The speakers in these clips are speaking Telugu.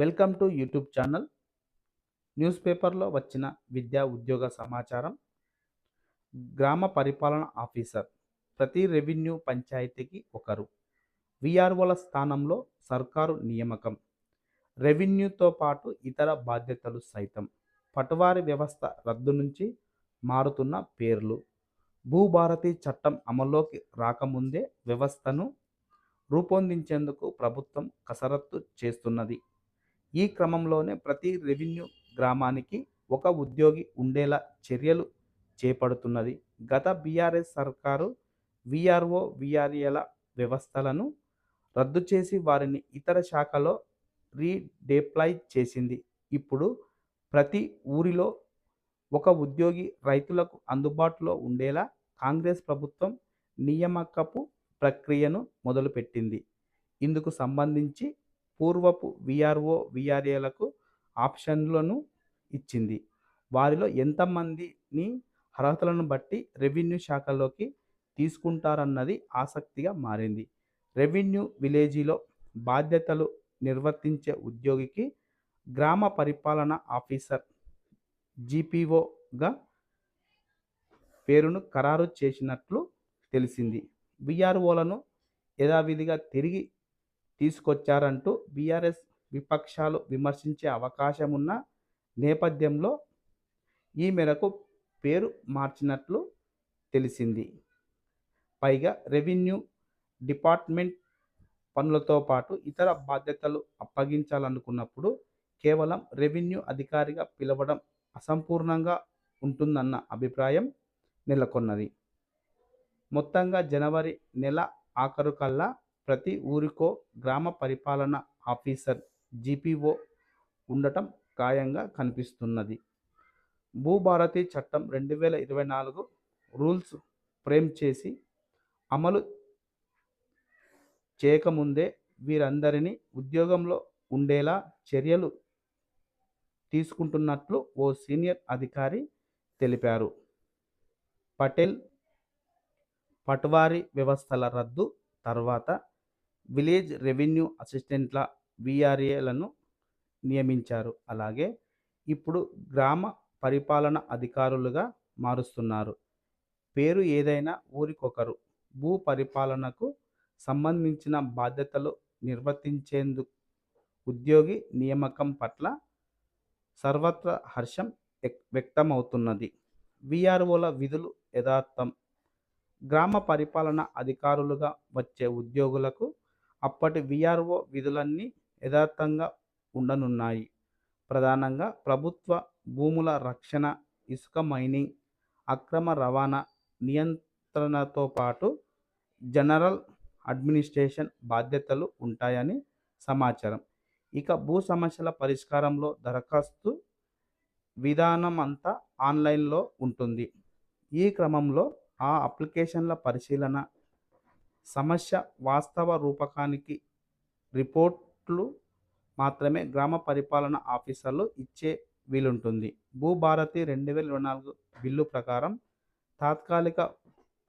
Welcome to YouTube channel. News పేపర్లో వచ్చిన విద్యా ఉద్యోగ సమాచారం. గ్రామ పరిపాలన ఆఫీసర్. ప్రతి రెవెన్యూ పంచాయతీకి ఒకరు. విఆర్ఓల స్థానంలో సర్కారు నియామకం. రెవెన్యూతో పాటు ఇతర బాధ్యతలు సైతం. పటవారీ వ్యవస్థ రద్దు నుంచి మారుతున్న పేర్లు. భూభారతి చట్టం అమల్లోకి రాకముందే వ్యవస్థను రూపొందించేందుకు ప్రభుత్వం కసరత్తు చేస్తున్నది. ఈ క్రమంలోనే ప్రతి రెవెన్యూ గ్రామానికి ఒక ఉద్యోగి ఉండేలా చర్యలు చేపడుతున్నది. గత బీఆర్ఎస్ సర్కారు విఆర్ఓ విఆర్ఏల వ్యవస్థలను రద్దు చేసి వారిని ఇతర శాఖలో రీడెప్లై చేసింది. ఇప్పుడు ప్రతి ఊరిలో ఒక ఉద్యోగి రైతులకు అందుబాటులో ఉండేలా కాంగ్రెస్ ప్రభుత్వం నియామకపు ప్రక్రియను మొదలుపెట్టింది. ఇందుకు సంబంధించి పూర్వపు విఆర్ఓ విఆర్ఏలకు ఆప్షన్లను ఇచ్చింది. వారిలో ఎంతమందిని అర్హతలను బట్టి రెవెన్యూ శాఖలోకి తీసుకుంటారన్నది ఆసక్తిగా మారింది. రెవెన్యూ విలేజీలో బాధ్యతలు నిర్వర్తించే ఉద్యోగికి గ్రామ పరిపాలన ఆఫీసర్ జీపీఓగా పేరును ఖరారు చేసినట్లు తెలిసింది. విఆర్ఓలను యథావిధిగా తిరిగి తీసుకొచ్చారంటూ బీఆర్ఎస్ విపక్షాలు విమర్శించే అవకాశం ఉన్న నేపథ్యంలో ఈ మేరకు పేరు మార్చినట్లు తెలిసింది. పైగా రెవెన్యూ డిపార్ట్మెంట్ పనులతో పాటు ఇతర బాధ్యతలు అప్పగించాలనుకున్నప్పుడు కేవలం రెవెన్యూ అధికారిగా పిలవడం అసంపూర్ణంగా ఉంటుందన్న అభిప్రాయం నెలకొన్నది. మొత్తంగా జనవరి నెల ఆఖరు కల్లా ప్రతి ఊరికో గ్రామ పరిపాలన ఆఫీసర్ జీపీఓ ఉండటం ఖాయంగా కనిపిస్తున్నది. భూభారతి చట్టం రెండు వేల ఇరవై నాలుగు రూల్స్ ఫ్రేమ్ చేసి అమలు చేయకముందే వీరందరినీ ఉద్యోగంలో ఉండేలా చర్యలు తీసుకుంటున్నట్లు ఓ సీనియర్ అధికారి తెలిపారు. పటేల్ పట్వారీ వ్యవస్థల రద్దు తర్వాత విలేజ్ రెవెన్యూ అసిస్టెంట్ల విఆర్ఏలను నియమించారు. అలాగే ఇప్పుడు గ్రామ పరిపాలన అధికారులుగా మారుస్తున్నారు. పేరు ఏదైనా ఊరికొకరు. భూ పరిపాలనకు సంబంధించిన బాధ్యతలు నిర్వర్తించేందుకు ఉద్యోగి నియామకం పట్ల సర్వత్ర హర్షం వ్యక్తమవుతున్నది. విఆర్ఓల విధులు యథార్థం. గ్రామ పరిపాలన అధికారులుగా వచ్చే ఉద్యోగులకు అప్పటి విఆర్ఓ విధులన్నీ యథార్థంగా ఉండనున్నాయి. ప్రధానంగా ప్రభుత్వ భూముల రక్షణ ఇసుక మైనింగ్ అక్రమ రవాణా నియంత్రణతో పాటు జనరల్ అడ్మినిస్ట్రేషన్ బాధ్యతలు ఉంటాయని సమాచారం. ఇక భూ సమస్యల పరిష్కారంలో దరఖాస్తు విధానం అంతా ఆన్లైన్లో ఉంటుంది. ఈ క్రమంలో ఆ అప్లికేషన్ల పరిశీలన సమస్య వాస్తవ రూపకానికి రిపోర్ట్లు మాత్రమే గ్రామ పరిపాలన ఆఫీసర్లు ఇచ్చే వీలుంటుంది. భూభారతి రెండు వేల ఇరవై నాలుగు బిల్లు ప్రకారం తాత్కాలిక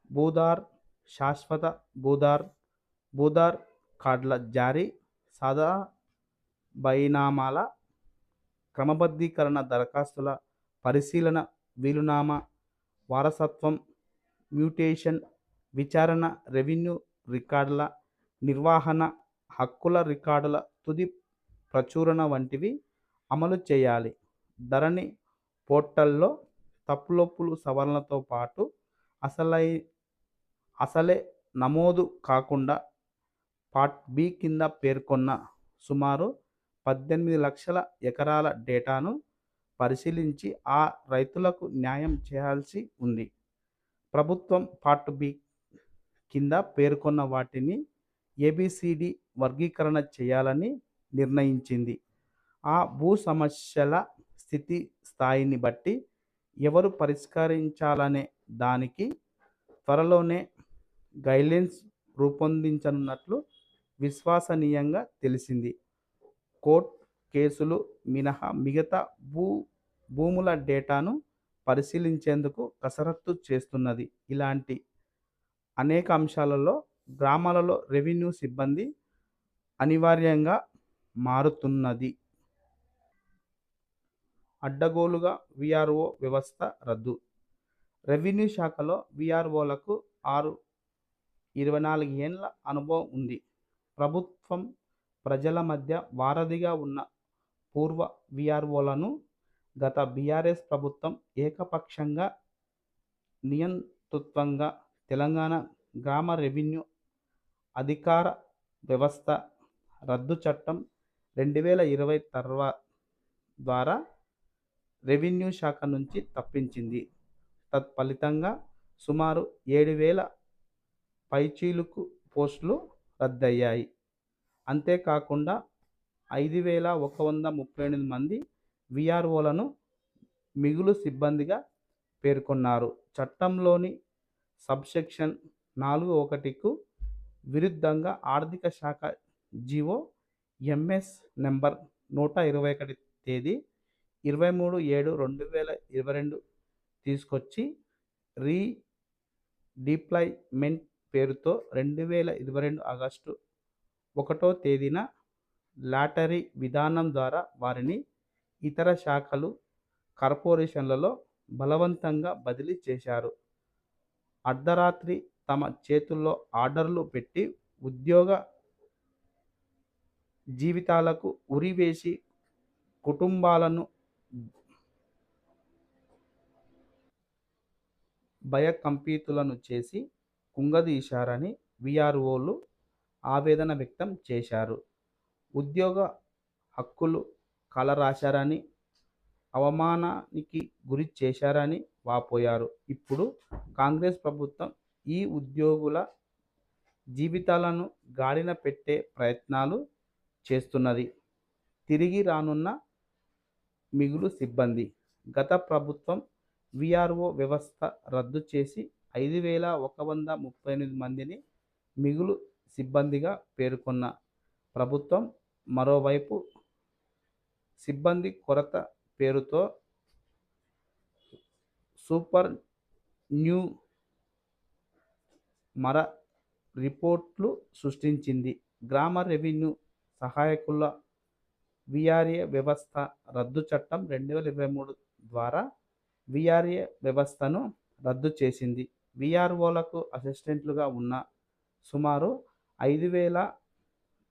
భూదార్ శాశ్వత భూదార్ భూదార్ కార్డుల జారీ సాదా బైనామాల క్రమబద్ధీకరణ దరఖాస్తుల పరిశీలన వీలునామా వారసత్వం మ్యూటేషన్ విచారణ రెవెన్యూ రికార్డుల నిర్వహణ హక్కుల రికార్డుల తుది ప్రచురణ వంటివి అమలు చేయాలి. ధరణి పోర్టల్లో తప్పులొప్పులు సవరణలతో పాటు అసలై అసలే నమోదు కాకుండా పార్ట్ బి కింద పేర్కొన్న సుమారు పద్దెనిమిది లక్షల ఎకరాల డేటాను పరిశీలించి ఆ రైతులకు న్యాయం చేయాల్సి ఉంది. ప్రభుత్వం పార్ట్ బి కింద పేర్కొన్న వాటిని ఏబిసిడి వర్గీకరణ చేయాలని నిర్ణయించింది. ఆ భూ సమస్యల స్థితి స్థాయిని బట్టి ఎవరు పరిష్కరించాలనే దానికి త్వరలోనే గైడ్లైన్స్ రూపొందించనున్నట్లు విశ్వసనీయంగా తెలిసింది. కోర్ట్ కేసులు మినహా మిగతా భూ భూముల డేటాను పరిశీలించేందుకు కసరత్తు చేస్తున్నది. ఇలాంటి అనేక అంశాలలో గ్రామాలలో రెవెన్యూ సిబ్బంది అనివార్యంగా మారుతున్నది. అడ్డగోలుగా వీఆర్ఓ వ్యవస్థ రద్దు. రెవెన్యూ శాఖలో వీఆర్ఓలకు ఆరు ఇరవై నాలుగు ఏండ్ల అనుభవం ఉంది. ప్రభుత్వం ప్రజల మధ్య వారధిగా ఉన్న పూర్వ వీఆర్ఓలను గత బీఆర్ఎస్ ప్రభుత్వం ఏకపక్షంగా నియంతృత్వంగా తెలంగాణ గ్రామ రెవెన్యూ అధికార వ్యవస్థ రద్దు చట్టం రెండు వేల ఇరవై తర్వా ద్వారా రెవెన్యూ శాఖ నుంచి తప్పించింది. తత్ఫలితంగా సుమారు ఏడు వేల పైచీలుకు పోస్టులు రద్దయ్యాయి. అంతేకాకుండా ఐదు వేల ఒక వంద ముప్పై ఎనిమిది మంది విఆర్ఓలను మిగులు సిబ్బందిగా పేర్కొన్నారు. చట్టంలోని సబ్సెక్షన్ నాలుగు ఒకటికు విరుద్ధంగా ఆర్థిక శాఖ జీవో ఎంఎస్ నెంబర్ నూట ఇరవై ఒకటి తేదీ ఇరవై మూడు ఏడు రెండు వేల ఇరవై రెండు తీసుకొచ్చి రీ డిప్లాయ్మెంట్ పేరుతో రెండు వేల ఇరవై రెండు ఆగస్టు ఒకటో తేదీన లాటరీ విధానం ద్వారా వారిని ఇతర శాఖలు కార్పొరేషన్లలో బలవంతంగా బదిలీ చేశారు. అర్ధరాత్రి తమ చేతుల్లో ఆర్డర్లు పెట్టి ఉద్యోగ జీవితాలకు ఉరివేసి కుటుంబాలను భయకంపితులను చేసి కుంగదీశారని విఆర్ఓలు ఆవేదన వ్యక్తం చేశారు. ఉద్యోగ హక్కులు కలరాశారని అవమానానికి గురి చేశారని వాపోయారు. ఇప్పుడు కాంగ్రెస్ ప్రభుత్వం ఈ ఉద్యోగుల జీవితాలను గాడిన పెట్టే ప్రయత్నాలు చేస్తున్నది. తిరిగి రానున్న మిగులు సిబ్బంది. గత ప్రభుత్వం విఆర్ఓ వ్యవస్థ రద్దు చేసి ఐదు వేల ఒక వంద ముప్పై ఎనిమిది మందిని మిగులు సిబ్బందిగా పేర్కొన్న ప్రభుత్వం మరోవైపు సిబ్బంది కొరత పేరుతో సూపర్ న్యూ మర రిపోర్ట్లు సృష్టించింది. గ్రామ రెవెన్యూ సహాయకుల విఆర్ఏ వ్యవస్థ రద్దు చట్టం రెండు వేల ఇరవై మూడు ద్వారా విఆర్ఏ వ్యవస్థను రద్దు చేసింది. విఆర్ఓలకు అసిస్టెంట్లుగా ఉన్న సుమారు ఐదు వేల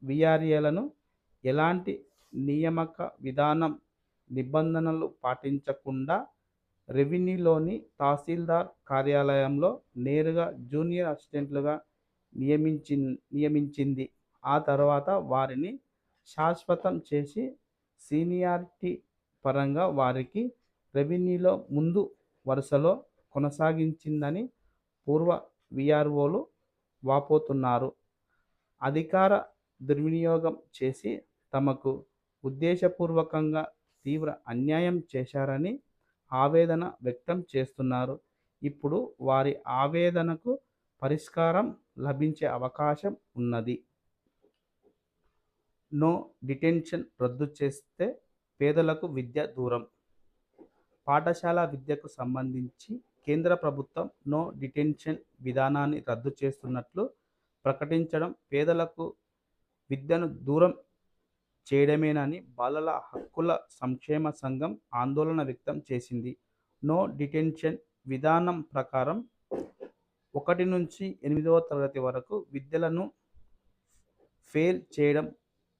విఆర్ఏలను ఎలాంటి నియామక విధానం నిబంధనలు పాటించకుండా రెవెన్యూలోని తహసీల్దార్ కార్యాలయంలో నేరుగా జూనియర్ అసిస్టెంట్లుగా నియమించి నియమించింది. ఆ తర్వాత వారిని శాశ్వతం చేసి సీనియారిటీ పరంగా వారికి రెవెన్యూలో ముందు వరుసలో కొనసాగించిందని పూర్వ విఆర్ఓలు వాపోతున్నారు. అధికార దుర్వినియోగం చేసి తమకు ఉద్దేశపూర్వకంగా తీవ్ర అన్యాయం చేశారని ఆవేదన వ్యక్తం చేస్తున్నారు. ఇప్పుడు వారి ఆవేదనకు పరిష్కారం లభించే అవకాశం ఉన్నది. నో డిటెన్షన్ రద్దు చేస్తే పేదలకు విద్య దూరం. పాఠశాల విద్యకు సంబంధించి కేంద్ర ప్రభుత్వం నో డిటెన్షన్ విధానాన్ని రద్దు చేస్తున్నట్లు ప్రకటించడం పేదలకు విద్యను దూరం చేయడమేనని బాలల హక్కుల సంక్షేమ సంఘం ఆందోళన వ్యక్తం చేసింది. నో డిటెన్షన్ విధానం ప్రకారం ఒకటి నుంచి ఎనిమిదవ తరగతి వరకు విద్యలను ఫెయిల్ చేయడం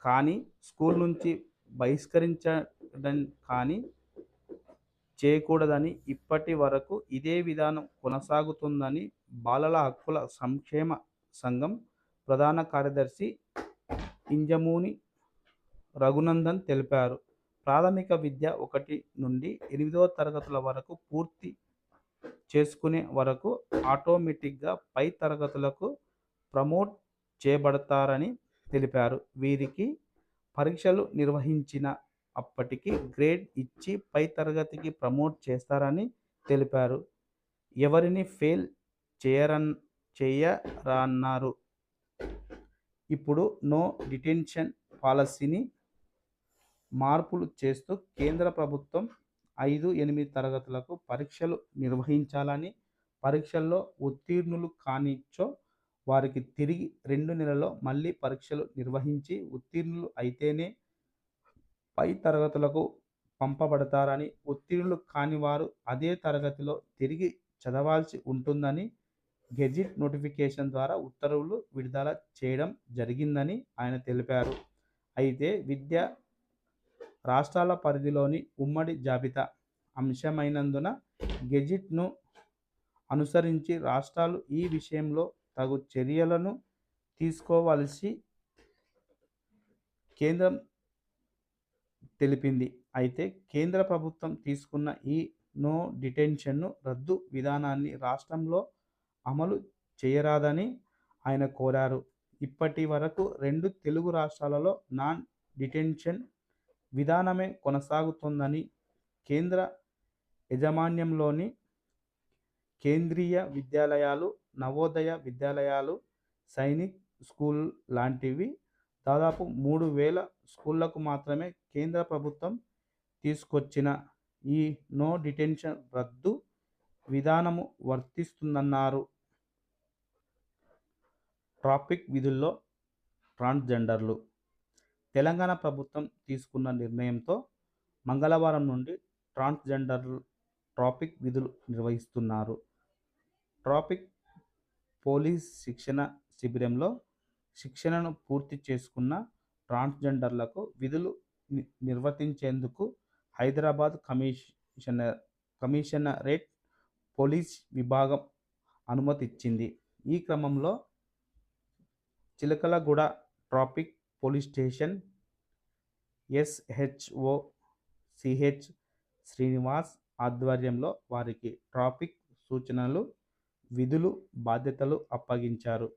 కానీ స్కూల్ నుంచి బహిష్కరించడం కానీ చేయకూడదని ఇప్పటి వరకు ఇదే విధానం కొనసాగుతుందని బాలల హక్కుల సంక్షేమ సంఘం ప్రధాన కార్యదర్శి ఇంజమూని రఘునందన్ తెలిపారు. ప్రాథమిక విద్య ఒకటి నుండి ఎనిమిదవ తరగతుల వరకు పూర్తి చేసుకునే వరకు ఆటోమేటిక్గా పై తరగతులకు ప్రమోట్ చేయబడతారని తెలిపారు. వీరికి పరీక్షలు నిర్వహించిన అప్పటికి గ్రేడ్ ఇచ్చి పై తరగతికి ప్రమోట్ చేస్తారని తెలిపారు. ఎవరిని ఫెయిల్ చేయరన్ చేయరన్నారు? ఇప్పుడు నో డిటెన్షన్ పాలసీని మార్పులు చేస్తూ కేంద్ర ప్రభుత్వం ఐదు ఎనిమిది తరగతులకు పరీక్షలు నిర్వహించాలని పరీక్షల్లో ఉత్తీర్ణులు కానిచ్చో వారికి తిరిగి రెండు నెలల్లో మళ్ళీ పరీక్షలు నిర్వహించి ఉత్తీర్ణులు అయితేనే పై తరగతులకు పంపబడతారని ఉత్తీర్ణులు కాని వారు అదే తరగతిలో తిరిగి చదవాల్సి ఉంటుందని గెజిట్ నోటిఫికేషన్ ద్వారా ఉత్తర్వులు విడుదల చేయడం జరిగిందని ఆయన తెలిపారు. అయితే విద్య రాష్ట్రాల పరిధిలోని ఉమ్మడి జాబితా అంశమైనందున గెజిట్ను అనుసరించి రాష్ట్రాలు ఈ విషయంలో తగు చర్యలను తీసుకోవలసి కేంద్రం తెలిపింది. అయితే కేంద్ర ప్రభుత్వం తీసుకున్న ఈ నో డిటెన్షన్ను రద్దు విధానాన్ని రాష్ట్రంలో అమలు చేయరాదని ఆయన కోరారు. ఇప్పటి వరకు రెండు తెలుగు రాష్ట్రాలలో నాన్ డిటెన్షన్ విధానమే కొనసాగుతోందని కేంద్ర యాజమాన్యంలోని కేంద్రీయ విద్యాలయాలు నవోదయ విద్యాలయాలు సైనిక్ స్కూల్ లాంటివి దాదాపు మూడు వేల స్కూళ్ళకు మాత్రమే కేంద్ర ప్రభుత్వం తీసుకొచ్చిన ఈ నో డిటెన్షన్ రద్దు విధానము వర్తిస్తుందన్నారు. ట్రాఫిక్ విధుల్లో ట్రాన్స్జెండర్లు తెలంగాణ ప్రభుత్వం తీసుకున్న నిర్ణయంతో మంగళవారం నుండి ట్రాన్స్జెండర్లు ట్రాఫిక్ విధులు నిర్వహిస్తున్నారు. ట్రాఫిక్ పోలీస్ శిక్షణ శిబిరంలో శిక్షణను పూర్తి చేసుకున్న ట్రాన్స్జెండర్లకు విధులు నిర్వర్తించేందుకు హైదరాబాద్ కమిషనర్ కమిషనరేట్ పోలీస్ విభాగం అనుమతి ఇచ్చింది ఈ క్రమంలో Chilakalguda traffic police station SHO CH Srinivas ఆధ్వర్యంలో వారికి ట్రాఫిక్ సూచనలు విధులు బాధ్యతలు అప్పగించారు.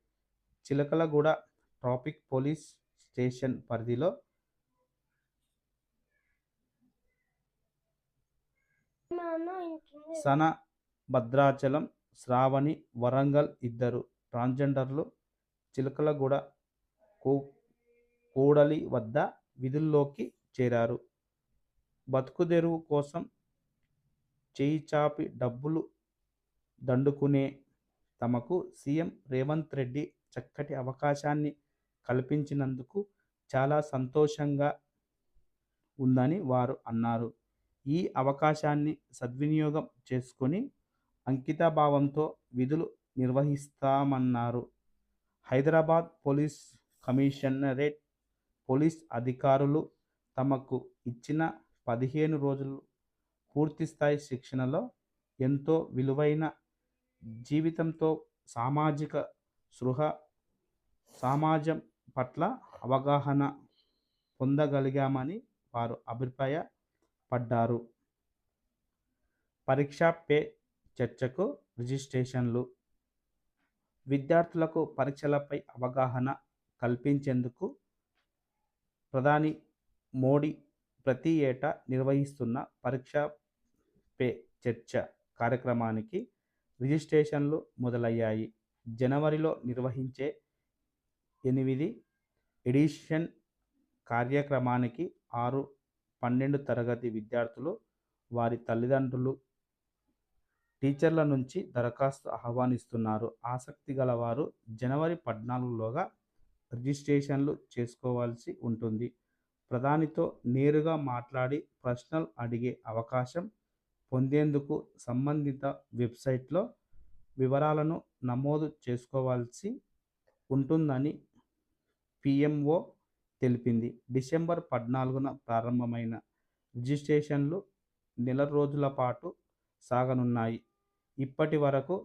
చిలకలగూడ ట్రాఫిక్ పోలీస్ స్టేషన్ పరిధిలో సన భద్రాచలం శ్రావణి వరంగల్ ఇద్దరు ట్రాన్స్జెండర్లు చిలకలగూడ కూ కూడలి వద్ద విధుల్లోకి చేరారు. బతుకుదెరువు కోసం చేయి చాపి డబ్బులు దండుకునే తమకు సీఎం రేవంత్ రెడ్డి చక్కటి అవకాశాన్ని కల్పించినందుకు చాలా సంతోషంగా ఉందని వారు అన్నారు. ఈ అవకాశాన్ని సద్వినియోగం చేసుకొని అంకితభావంతో విధులు నిర్వహిస్తామన్నారు. హైదరాబాద్ పోలీస్ కమిషనరేట్ పోలీస్ అధికారులు తమకు ఇచ్చిన పదిహేను రోజులు పూర్తిస్థాయి శిక్షణలో ఎంతో విలువైన జీవితంతో సామాజిక సృహ సమాజం పట్ల అవగాహన పొందగలిగామని వారు అభిప్రాయపడ్డారు. పరీక్ష పే చర్చకు రిజిస్ట్రేషన్లు. విద్యార్థులకు పరీక్షలపై అవగాహన కల్పించేందుకు ప్రధాని మోడీ ప్రతి ఏటా నిర్వహిస్తున్న పరీక్ష పే చర్చ కార్యక్రమానికి రిజిస్ట్రేషన్లు మొదలయ్యాయి. జనవరిలో నిర్వహించే ఎనిమిది ఎడిషన్ కార్యక్రమానికి ఆరు పన్నెండు తరగతి విద్యార్థులు వారి తల్లిదండ్రులు టీచర్ల నుంచి దరఖాస్తు ఆహ్వానిస్తున్నారు. ఆసక్తి గలవారు జనవరి పద్నాలుగులోగా రిజిస్ట్రేషన్లు చేసుకోవాల్సి ఉంటుంది. ప్రధానితో నేరుగా మాట్లాడి ప్రశ్నలు అడిగే అవకాశం పొందేందుకు సంబంధిత వెబ్సైట్లో వివరాలను నమోదు చేసుకోవాల్సి ఉంటుందని పిఎంఓ తెలిపింది. డిసెంబర్ పద్నాలుగున ప్రారంభమైన రిజిస్ట్రేషన్లు నెల రోజుల పాటు సాగనున్నాయి. ఇప్పటి వరకు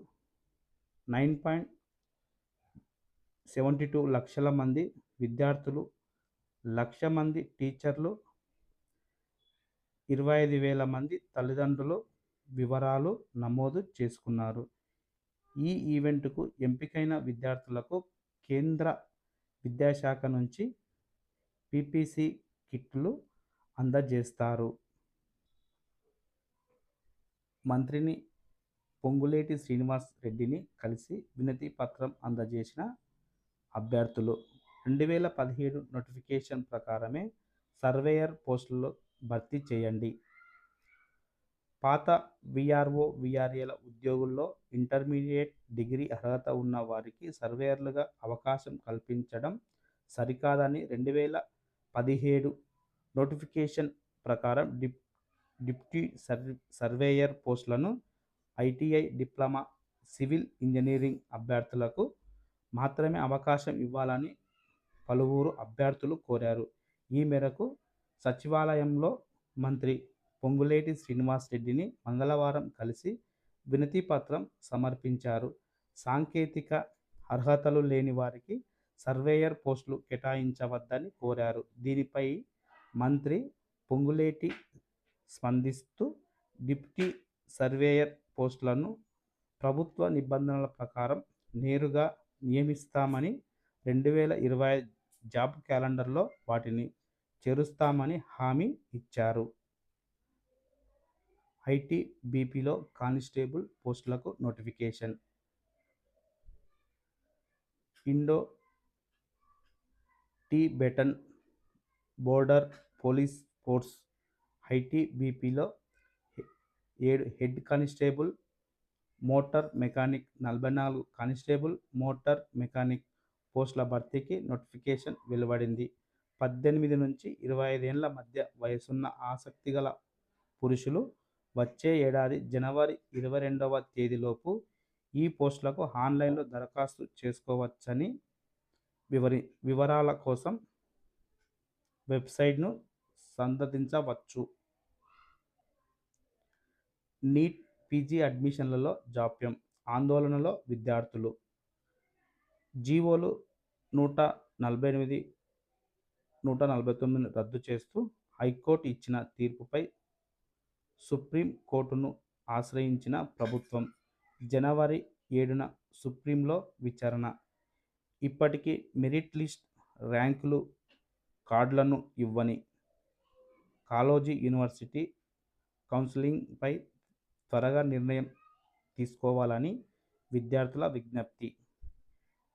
నైన్ పాయింట్ సెవెంటీ టూ లక్షల మంది విద్యార్థులు లక్ష మంది టీచర్లు ఇరవై ఐదు వేల మంది తల్లిదండ్రులు వివరాలు నమోదు చేసుకున్నారు. ఈ ఈవెంట్కు ఎంపికైన విద్యార్థులకు కేంద్ర విద్యాశాఖ నుంచి పీపీసీ కిట్లు అందజేస్తారు. మంత్రిని పొంగులేటి శ్రీనివాస్ రెడ్డిని కలిసి వినతి పత్రం అందజేసిన అభ్యర్థులు రెండు వేల పదిహేడు నోటిఫికేషన్ ప్రకారమే సర్వేయర్ పోస్టులు భర్తీ చేయండి. పాత విఆర్ఓ విఆర్ఏల ఉద్యోగుల్లో ఇంటర్మీడియట్ డిగ్రీ అర్హత ఉన్న వారికి సర్వేయర్లుగా అవకాశం కల్పించడం సరికాదని రెండు వేల పదిహేడు నోటిఫికేషన్ ప్రకారం డిప్ డిప్యూటీ సర్వేయర్ పోస్టులను ఐటీఐ డిప్లొమా సివిల్ ఇంజనీరింగ్ అభ్యర్థులకు మాత్రమే అవకాశం ఇవ్వాలని పలువురు అభ్యర్థులు కోరారు. ఈ మేరకు సచివాలయంలో మంత్రి పొంగులేటి శ్రీనివాస్ రెడ్డిని మంగళవారం కలిసి వినతిపత్రం సమర్పించారు. సాంకేతిక అర్హతలు లేని వారికి సర్వేయర్ పోస్టులు కేటాయించవద్దని కోరారు. దీనిపై మంత్రి పొంగులేటి స్పందిస్తూ డిప్యూటీ సర్వేయర్ పోస్టులను ప్రభుత్వ నిబంధనల ప్రకారం నేరుగా నియమిస్తామని రెండు వేల ఇరవై జాబ్ క్యాలెండర్లో వాటిని చేరుస్తామని హామీ ఇచ్చారు. ఐటీ బీపీలో కానిస్టేబుల్ పోస్టులకు notification. Indo Tibetan border police force ఐటీబీపీలో ఏడు హెడ్ కానిస్టేబుల్ మోటార్ మెకానిక్ నలభై నాలుగు కానిస్టేబుల్ మోటార్ మెకానిక్ పోస్టుల భర్తీకి నోటిఫికేషన్ వెలువడింది. పద్దెనిమిది నుంచి ఇరవై ఐదేళ్ళ మధ్య వయసున్న ఆసక్తిగల పురుషులు వచ్చే ఏడాది జనవరి ఇరవై రెండవ తేదీలోపు ఈ పోస్టులకు ఆన్లైన్లో దరఖాస్తు చేసుకోవచ్చని వివరి వివరాల కోసం వెబ్సైట్ను సందర్శించవచ్చు. నీట్ పీజీ అడ్మిషన్లలో జాప్యం ఆందోళనలో విద్యార్థులు. జీవోలు నూట నలభై ఎనిమిది నూట నలభై తొమ్మిదిని రద్దు చేస్తూ హైకోర్టు ఇచ్చిన తీర్పుపై సుప్రీం కోర్టును ఆశ్రయించిన ప్రభుత్వం జనవరి ఏడున సుప్రీంలో విచారణ. ఇప్పటికీ మెరిట్ లిస్ట్ ర్యాంకులు కార్డులను ఇవ్వని కాలోజీ యూనివర్సిటీ కౌన్సిలింగ్పై త్వరగా నిర్ణయం తీసుకోవాలని విద్యార్థుల విజ్ఞప్తి.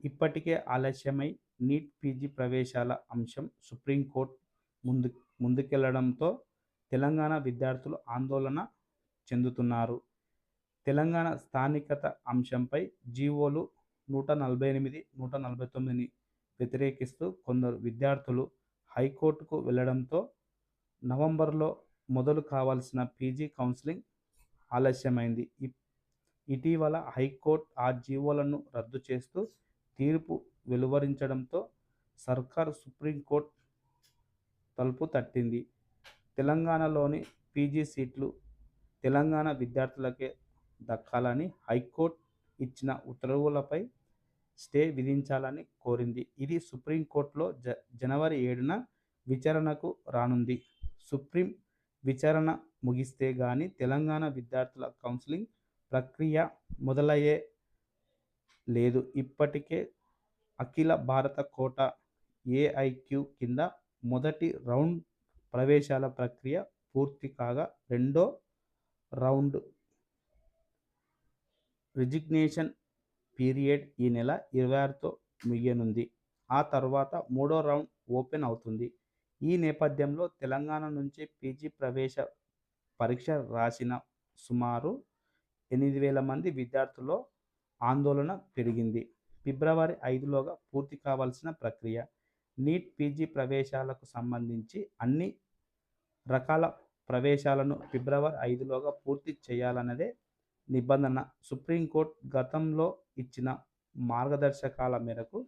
ఇప్పటికే ఆలస్యమై నీట్ పీజీ ప్రవేశాల అంశం సుప్రీంకోర్టు ముందు ముందుకెళ్ళడంతో తెలంగాణ విద్యార్థులు ఆందోళన చెందుతున్నారు. తెలంగాణ స్థానికత అంశంపై జీవోలు నూట నలభై ఎనిమిది నూట నలభై తొమ్మిదిని వ్యతిరేకిస్తూ కొందరు విద్యార్థులు హైకోర్టుకు వెళ్ళడంతో నవంబర్లో మొదలు కావాల్సిన పీజీ కౌన్సిలింగ్ ఆలస్యమైంది. ఇటీవల హైకోర్టు ఆ జీవోలను రద్దు చేస్తూ తీర్పు వెలువరించడంతో సర్కార్ సుప్రీంకోర్టు తలుపు తట్టింది. తెలంగాణలోని పీజీ సీట్లు తెలంగాణ విద్యార్థులకే దక్కాలని హైకోర్టు ఇచ్చిన ఉత్తర్వులపై స్టే విధించాలని కోరింది. ఇది సుప్రీంకోర్టులో జ జనవరి ఏడున విచారణకు రానుంది. సుప్రీం విచారణ ముగిస్తే కానీ తెలంగాణ విద్యార్థుల కౌన్సిలింగ్ ప్రక్రియ మొదలయ్యే లేదు. ఇప్పటికే అఖిల భారత కోట ఏఐక్యూ కింద మొదటి రౌండ్ ప్రవేశాల ప్రక్రియ పూర్తి కాగా రెండో రౌండ్ రిజిగ్నేషన్ పీరియడ్ ఈ నెల ఇరవై ఆరుతో ముగియనుంది. ఆ తర్వాత మూడో రౌండ్ ఓపెన్ అవుతుంది. ఈ నేపథ్యంలో తెలంగాణ నుంచి పీజీ ప్రవేశ పరీక్ష రాసిన సుమారు ఎనిమిది వేల మంది విద్యార్థుల్లో ఆందోళన పెరిగింది. ఫిబ్రవరి ఐదులోగా పూర్తి కావాల్సిన ప్రక్రియ నీట్ పీజీ ప్రవేశాలకు సంబంధించి అన్ని రకాల ప్రవేశాలను ఫిబ్రవరి ఐదులోగా పూర్తి చేయాలన్నదే నిబంధన. సుప్రీంకోర్టు గతంలో ఇచ్చిన మార్గదర్శకాల మేరకు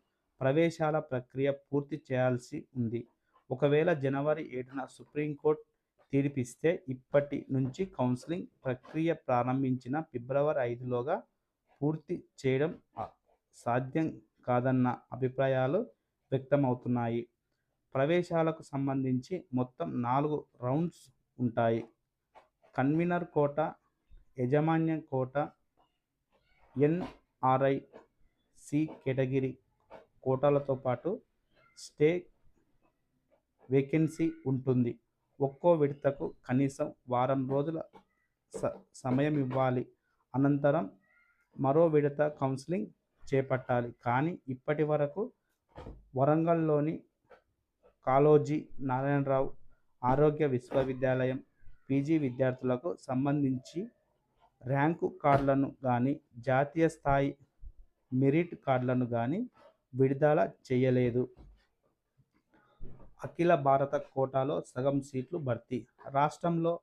ప్రవేశాల ప్రక్రియ పూర్తి చేయాల్సి ఉంది. ఒకవేళ జనవరి ఏడున సుప్రీంకోర్టు తీర్పిస్తే ఇప్పటి నుంచి కౌన్సిలింగ్ ప్రక్రియ ప్రారంభించిన ఫిబ్రవరి ఐదులోగా పూర్తి చేయడం సాధ్యం కాదన్న అభిప్రాయాలు వ్యక్తమవుతున్నాయి. ప్రవేశాలకు సంబంధించి మొత్తం నాలుగు రౌండ్స్ ఉంటాయి. కన్వీనర్ కోట యాజమాన్య కోట ఎన్ఆర్ఐ సి కేటగిరీ కోటాలతో పాటు స్టే వేకెన్సీ ఉంటుంది. ఒక్కో విడతకు కనీసం వారం రోజుల స సమయం ఇవ్వాలి. అనంతరం మరో విడత కౌన్సిలింగ్ చేపట్టాలి. కానీ ఇప్పటి వరకు వరంగల్లోని కాళోజీ నారాయణరావు ఆరోగ్య విశ్వవిద్యాలయం పీజీ విద్యార్థులకు సంబంధించి ర్యాంకు కార్డులను కానీ జాతీయ స్థాయి మెరిట్ కార్డులను కానీ విడుదల చేయలేదు. అఖిల భారత కోటాలో సగం సీట్లు భర్తీ. రాష్ట్రంలో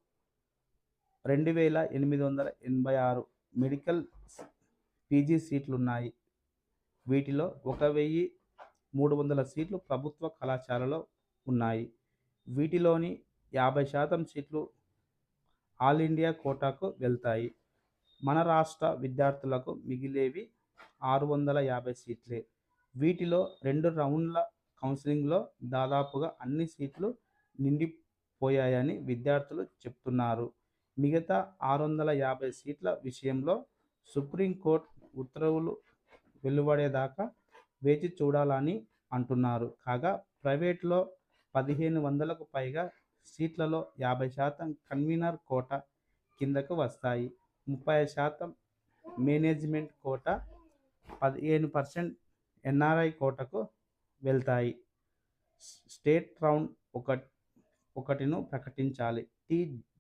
రెండు వేల ఎనిమిది వందల ఎనభై ఆరు మెడికల్ పీజీ సీట్లు ఉన్నాయి వీటిలో ఒక వెయ్యి మూడు వందల సీట్లు ప్రభుత్వ కళాశాలలో ఉన్నాయి. వీటిలోని యాభై శాతం సీట్లు ఆల్ ఇండియా కోటాకు వెళ్తాయి. మన రాష్ట్ర విద్యార్థులకు మిగిలేవి ఆరు వందల యాభై సీట్లే. వీటిలో రెండు రౌండ్ల కౌన్సిలింగ్లో దాదాపుగా అన్ని సీట్లు నిండిపోయాయని విద్యార్థులు చెప్తున్నారు. మిగతా ఆరు వందల యాభై సీట్ల విషయంలో సుప్రీంకోర్టు ఉత్తర్వులు వెలువడేదాకా వేచి చూడాలని అంటున్నారు. కాగా ప్రైవేట్లో పదిహేను వందలకు పైగా సీట్లలో యాభై శాతం కన్వీనర్ కోట కిందకు వస్తాయి. ముప్పై శాతం మేనేజ్మెంట్ కోట పదిహేను పర్సెంట్ ఎన్ఆర్ఐ కోటకు వెళ్తాయి. స్టేట్ రౌండ్ ఒక ఒకటిను ప్రకటించాలి. టీ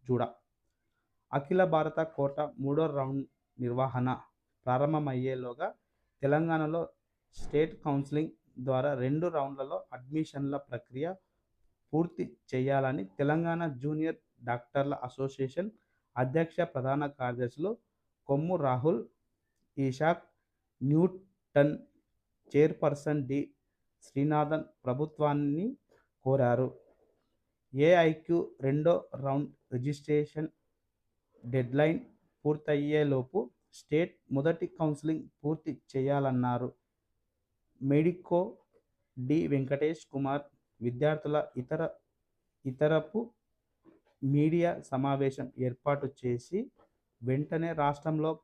జుడ. అఖిల భారత కోట మూడో రౌండ్ నిర్వహణ ప్రారంభమయ్యేలోగా తెలంగాణలో స్టేట్ కౌన్సిలింగ్ ద్వారా రెండు రౌండ్లలో అడ్మిషన్ల ప్రక్రియ పూర్తి చేయాలని తెలంగాణ జూనియర్ డాక్టర్ల అసోసియేషన్ అధ్యక్ష ప్రధాన కార్యదర్శులు Kommu Rahul Isaac Newton chairperson D Srinathan ప్రభుత్వాన్ని కోరారు. ఏఐక్యూ రెండో రౌండ్ రిజిస్ట్రేషన్ డెడ్లైన్ పూర్తయ్యేలోపు స్టేట్ మొదటి కౌన్సిలింగ్ పూర్తి చేయాలన్నారు. మెడికో డి వెంకటేష్ కుమార్ విద్యార్థుల ఇతర ఇతరపు మీడియా సమావేశం ఏర్పాటు చేసి వెంటనే రాష్ట్రంలో